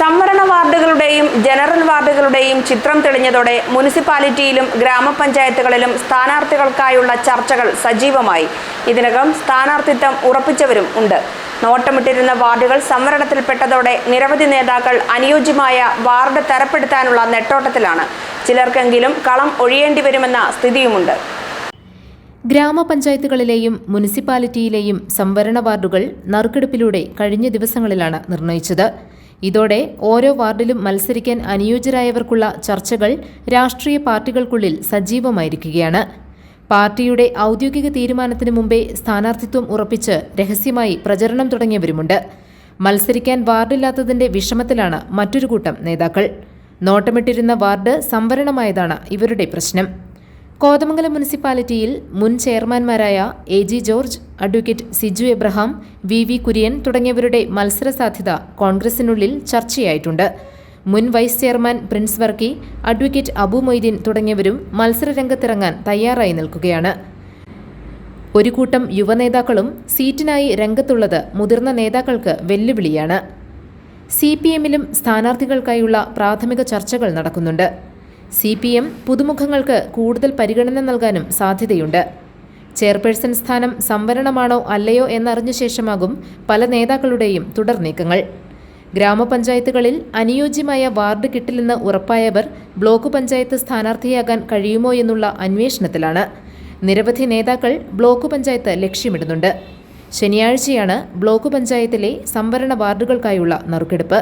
സംവരണ വാർഡുകളുടെയും ജനറൽ വാർഡുകളുടെയും ചിത്രം തെളിഞ്ഞതോടെ മുനിസിപ്പാലിറ്റിയിലും ഗ്രാമപഞ്ചായത്തുകളിലും സ്ഥാനാർത്ഥികൾക്കായുള്ള ചർച്ചകൾ സജീവമായി. ഇതിനകം സ്ഥാനാർത്ഥിത്വം ഉറപ്പിച്ചവരും ഉണ്ട്. നോട്ടമിട്ടിരുന്ന വാർഡുകൾ സംവരണത്തിൽപ്പെട്ടതോടെ നിരവധി നേതാക്കൾ അനുയോജ്യമായ വാർഡ് തരപ്പെടുത്താനുള്ള നെട്ടോട്ടത്തിലാണ്. ചിലർക്കെങ്കിലും കളം ഒഴിയേണ്ടി വരുമെന്ന സ്ഥിതിയുമുണ്ട്. ഗ്രാമപഞ്ചായത്തുകളിലെയും മുനിസിപ്പാലിറ്റിയിലെയും സംവരണ വാർഡുകൾ നറുക്കെടുപ്പിലൂടെ കഴിഞ്ഞ ദിവസങ്ങളിലാണ് നിർണയിച്ചത്. ഇതോടെ ഓരോ വാർഡിലും മത്സരിക്കാൻ അനുയോജ്യരായവർക്കുള്ള ചർച്ചകൾ രാഷ്ട്രീയ പാർട്ടികൾക്കുള്ളിൽ സജീവമായിരിക്കുകയാണ്. പാർട്ടിയുടെ ഔദ്യോഗിക തീരുമാനത്തിന് മുമ്പേ സ്ഥാനാർത്ഥിത്വം ഉറപ്പിച്ച് രഹസ്യമായി പ്രചരണം തുടങ്ങിയവരുമുണ്ട്. മത്സരിക്കാൻ വാർഡില്ലാത്തതിന്റെ വിഷമത്തിലാണ് മറ്റൊരു കൂട്ടം നേതാക്കൾ. നോട്ടമിട്ടിരുന്ന വാർഡ് സംവരണമായതാണ് ഇവരുടെ പ്രശ്നം. കോതമംഗലം മുനിസിപ്പാലിറ്റിയിൽ മുൻ ചെയർമാൻമാരായ A G George advocate Siju Abraham V V Kurian തുടങ്ങിയവരുടെ മത്സര സാധ്യത കോൺഗ്രസിനുള്ളിൽ ചർച്ചയായിട്ടുണ്ട്. മുൻ vice chairman Prince Varkey advocate Abu Moideen തുടങ്ങിയവരും മത്സരരംഗത്തിറങ്ങാൻ തയ്യാറായി നിൽക്കുകയാണ്. ഒരു കൂട്ടം യുവനേതാക്കളും സീറ്റിനായി രംഗത്തുള്ളത് മുതിർന്ന നേതാക്കൾക്ക് വെല്ലുവിളിയാണ്. സി പി എമ്മിലും സ്ഥാനാർത്ഥികൾക്കായുള്ള പ്രാഥമിക ചർച്ചകൾ നടക്കുന്നുണ്ട്. സി പി എം പുതുമുഖങ്ങൾക്ക് കൂടുതൽ പരിഗണന നൽകാനും സാധ്യതയുണ്ട്. ചെയർപേഴ്സൺ സ്ഥാനം സംവരണമാണോ അല്ലയോ എന്നറിഞ്ഞ ശേഷമാകും പല നേതാക്കളുടെയും തുടർ നീക്കങ്ങൾ. ഗ്രാമപഞ്ചായത്തുകളിൽ അനുയോജ്യമായ വാർഡ് കിട്ടില്ലെന്ന് ഉറപ്പായവർ ബ്ലോക്ക് പഞ്ചായത്ത് സ്ഥാനാർത്ഥിയാകാൻ കഴിയുമോ എന്നുള്ള അന്വേഷണത്തിലാണ്. നിരവധി നേതാക്കൾ ബ്ലോക്ക് പഞ്ചായത്ത് ലക്ഷ്യമിടുന്നുണ്ട്. ശനിയാഴ്ചയാണ് ബ്ലോക്ക് പഞ്ചായത്തിലെ സംവരണ വാർഡുകൾക്കായുള്ള നറുക്കെടുപ്പ്.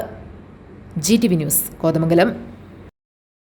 G T V news Kothamangalam.